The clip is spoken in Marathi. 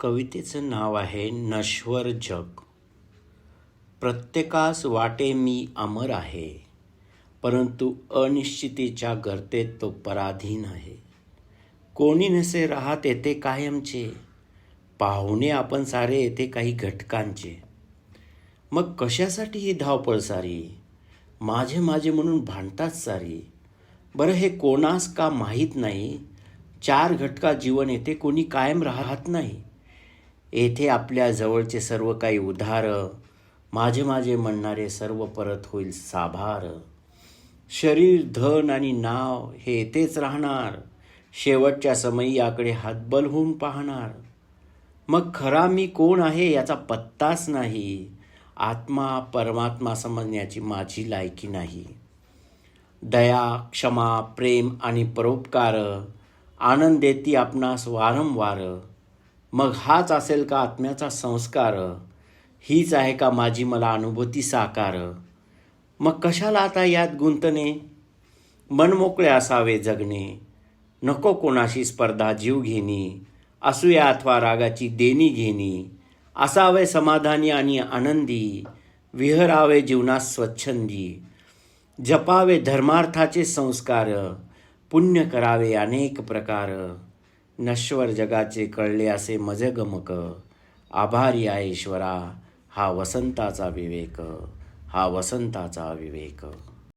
कवितेचं नाव आहे नश्वर जग. प्रत्येकास वाटे मी अमर आहे परंतु अनिश्चितेच्या गर्तेत तो पराधीन आहे. कोणी नसे राहत येते कायमचे पाहुणे आपण सारे येते काही घटकांचे. मग कशासाठी ही धावपळ सारी? माझे माझे म्हणून भांडतात सारी. बरं हे कोणास का माहीत नाही? चार घटका जीवन येते कोणी कायम राहत नाही. येथे आपल्या जवळचे सर्व काही उधार माझे माझे म्हणणारे सर्व परत होईल साभार. शरीर धन आणि नाव हे येथेच राहणार. शेवटच्या समयी याकडे हातबल होऊन पाहणार. मग खरा मी कोण आहे याचा पत्ताच नाही. आत्मा परमात्मा समजण्याची माझी लायकी नाही. दया क्षमा प्रेम आणि परोपकार आनंद देती आपणास वारंवार. मग हाच असेल का आत्म्याचा संस्कार? हीच आहे का माझी मला अनुभूती साकार? मग कशाला आता यात गुंतणे? मनमोकळे असावे जगणे. नको कोणाशी स्पर्धा जीव घेणी. असूया अथवा रागाची देणी घेणी. असावे समाधानी आणि आनंदी. विहरावे जीवनात स्वच्छंदी. जपावे धर्मार्थाचे संस्कार. पुण्य करावे अनेक प्रकार. नश्वर जगाचे कळले असे मजगमक. आभारी आहे ईश्वरा हा वसंताचा विवेक हा वसंताचा विवेक.